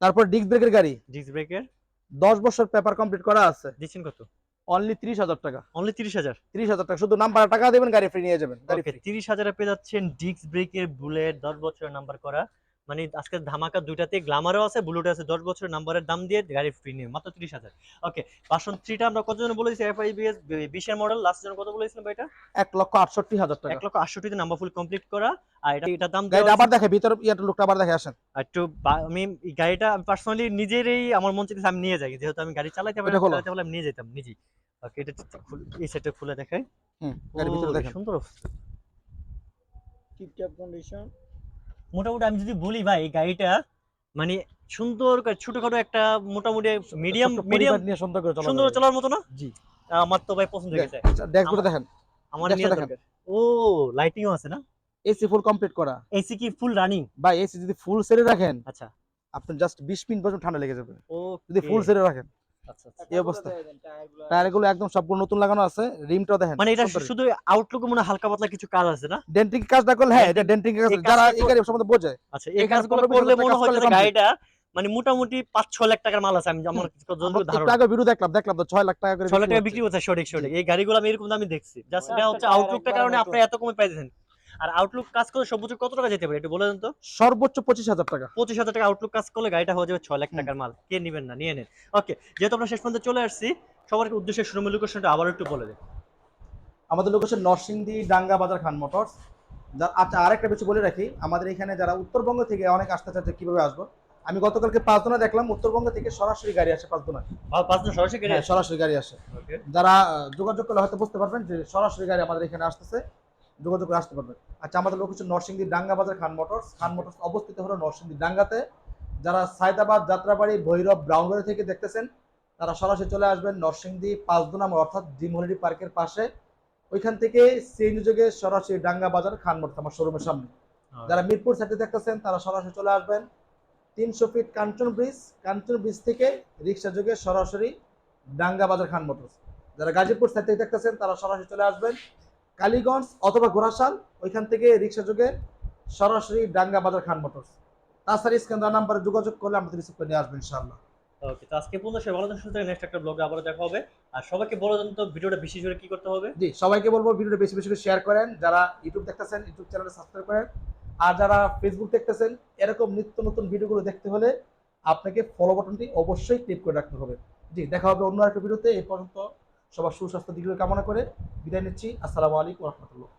S1: তারপর ডিস্ক ব্রেকের গাড়ি।
S2: ডিস্ক ব্রেকের
S1: দশ বছর পেপার কমপ্লিট করা আছে।
S2: দিচ্ছেন কত?
S1: অনলি ত্রিশ হাজার টাকা।
S2: অনলি 30000
S1: ত্রিশ হাজার টাকা। শুধু নাম্বার টাকা দেবেন গাড়ি ফ্রি নিয়ে যাবেন গাড়ি ফ্রি
S2: 30000 এ পেয়ে যাচ্ছেন ডিস্ক ব্রেকের বুলেট 10 বছরের নাম্বার করা। মানে আজকে ধামাকা দুইটাতে গ্লামারও আছে বুলেট আছে 10 বছরের নাম্বারের দাম দিয়ে গাড়ি ফ্রি নিয়ে মাত্র 30000 ওকে পাশন 3টা আমরা কতজন বলেছি? এফআইবিএস 20 এর মডেল লাস্ট জন কত বলেছিলাম ভাই এটা
S1: এক লক্ষ আটষট্টি হাজার টাকা।
S2: 1 লক্ষ 68 তে নাম্বার ফুল কমপ্লিট করা আর এটা এটা দাম
S1: আবার দেখে ভিতর ইয়াটা লোকটা আবার দেখে আসেন।
S2: একটু আমি গাড়িটা পার্সোনালি নিজেরই আমার মন চাইছে আমি নিয়ে যাই যেহেতু আমি গাড়ি চালাতে পারি। চালাতে পারলে আমি নিয়ে যেতাম নিজেই। ওকে এটা এই সেটটা খুলে দেখাই।
S1: হুম গাড়ির ভিতরে দেখেন।
S2: সুন্দর
S1: টিপটপ কন্ডিশন
S2: মোটামুটি আমি যদি বলি ভাই গাড়িটা মানে সুন্দর ছোটখাটো একটা মোটামুটি মিডিয়াম মিডিয়াম
S1: নিয়ে সুন্দর করে
S2: সুন্দর
S1: চলা
S2: চলার মতো না?
S1: জি।
S2: আমার তো ভাই পছন্দ হয়ে গেছে।
S1: ড্যাশবোর্ডে দেখেন।
S2: আমার। ও লাইটিংও আছে না?
S1: এসি ফুল কমপ্লিট করা।
S2: এসি কি ফুল রানিং
S1: ভাই এসি যদি ফুল সেরে রাখেন
S2: আচ্ছা।
S1: আপনি জাস্ট 20 মিনিট পর্যন্ত ঠান্ডা লেগে যাবে।
S2: ও
S1: যদি ফুল সেরে রাখেন।
S2: আচ্ছা আচ্ছা।
S1: এই অবস্থা। টায়ার একদম সবগুলো নতুন লাগানো আছে রিমটাও দেখেন
S2: মানে এটা শুধু আউটলুক মনে হালকা পাতলা কিছু কাজ আছে না?
S1: ডেন্টিং কাজ না করলে হ্যাঁ এটা ডেন্টিং কাজ যারা এই গাড়ি সম্বন্ধে বোঝে
S2: আচ্ছা এই কাজগুলো করলে মনে হয় যে গাড়িটা মানে মোটামুটি পাঁচ ছ লাখ টাকার মাল আছে আমি আমার
S1: ভিডিও দেখলাম দেখলাম তো ছয় লাখ টাকা করে
S2: ছ লাখ টাকা বিক্রি সঠিক সঠিক। এই গাড়িগুলো আমি এরকম দামে দেখছি। জাস্ট এটা হচ্ছে আউটলুকটার কারণে আপনি এত কমে পাইছেন আর আউটলুক কাজ করলে সর্বোচ্চ কত টাকা যেতে পারে একটু বলে দেন তো?
S1: সর্বোচ্চ পঁচিশ হাজার টাকা।
S2: পঁচিশ হাজার টাকা আউটলুক কাজ করলে গাড়িটা হয়ে যাবে ছয় লাখ টাকার মাল। কে নেবেন না? নিয়ে নেন। ওকে যেহেতু আমরা শেষ পর্যন্ত চলে আসছি সবার উদ্দেশ্যে শোরুমের লোকেশনটা আবার একটু বলে দেন।
S1: আমাদের লোকেশন নরসিংদী ডাঙ্গা বাজার খান মোটরস। যার আচ্ছা আরেকটা বিষয় বলে রাখি আমাদের এখানে যারা উত্তরবঙ্গ থেকে অনেক আসতে চাচ্ছে কীভাবে আসব আমি গতকালকে পাঁচদোনা দেখলাম উত্তরবঙ্গ থেকে সরাসরি গাড়ি আসে পাঁচদোনা
S2: আর পাঁচ দিন সরাসরি গাড়ি
S1: হ্যাঁ সরাসরি গাড়ি আসে। যারা যোগাযোগ করলে হয়তো বুঝতে পারবেন যে সরাসরি গাড়ি আমাদের এখানে আসতেছে। যোগাযোগ করে আসতে পারবেন আচ্ছা আমাদের লোকেশন নরসিংদী ডাঙ্গা বাজার খান মোটরস। খান মোটরস অবস্থিত হলো নরসিংদী ডাঙ্গাতে। যারা সায়দাবাদ যাত্রাবাড়ি ভৈরব ব্রাউনবাড়ি থেকে দেখতেছেন তারা সরাসরি চলে আসবেন নরসিংদী পাঁচদোনা অর্থাৎ জিম হলিডি পার্কের পাশে। ওইখান থেকে সিএনজি যোগে সরাসরি ডাঙ্গা বাজার খান মোটরস আমার শোরুমের সামনে। যারা মিরপুর সাইডে দেখতেছেন তারা সরাসরি চলে আসবেন। তিনশো feet Kanchan bridge Kanchan bridge থেকে রিক্সা যোগে সরাসরি ডাঙ্গা বাজার খান মোটরস। যারা গাজীপুর সাইড থেকে দেখতেছেন তারা সরাসরি চলে আসবেন। কালীগঞ্জ অথবা ঘোড়াশাল ওইখান থেকে রিক্সা যোগে সরাসরি ডাঙ্গা বাজার খান মোটরস। তাছাড়া স্ক্যান্ডার নাম্বারে যোগাযোগ করলে আমাদের রিসিভ করে নিয়ে আসবেন ইনশাআল্লাহ।
S2: ওকে তো আজকে পর্যন্ত সে ভালো সুস্থ নেক্সট একটা ব্লগে আবার দেখা হবে। আর সবাইকে বলে দেন তো ভিডিওটা বেশি জোরে কি করতে হবে?
S1: জি সবাইকে বলব ভিডিওটা বেশি বেশি করে শেয়ার করেন। যারা ইউটিউব দেখতেছেন ইউটিউব চ্যানেলে সাবস্ক্রাইব করেন। আর যারা ফেসবুক দেখতেছেন এরকম নিত্য নতুন ভিডিওগুলো দেখতে হলে আপনাকে ফলো বাটনটি অবশ্যই ক্লিক করে রাখতে হবে। জি দেখা হবে অন্য একটা ভিডিওতে এই পর্যন্ত। সবার সুস্বাস্থ্য দিকে কামনা করে বিদায় নিচ্ছি। আসসালামু আলাইকুম রহমতুল্লাহ।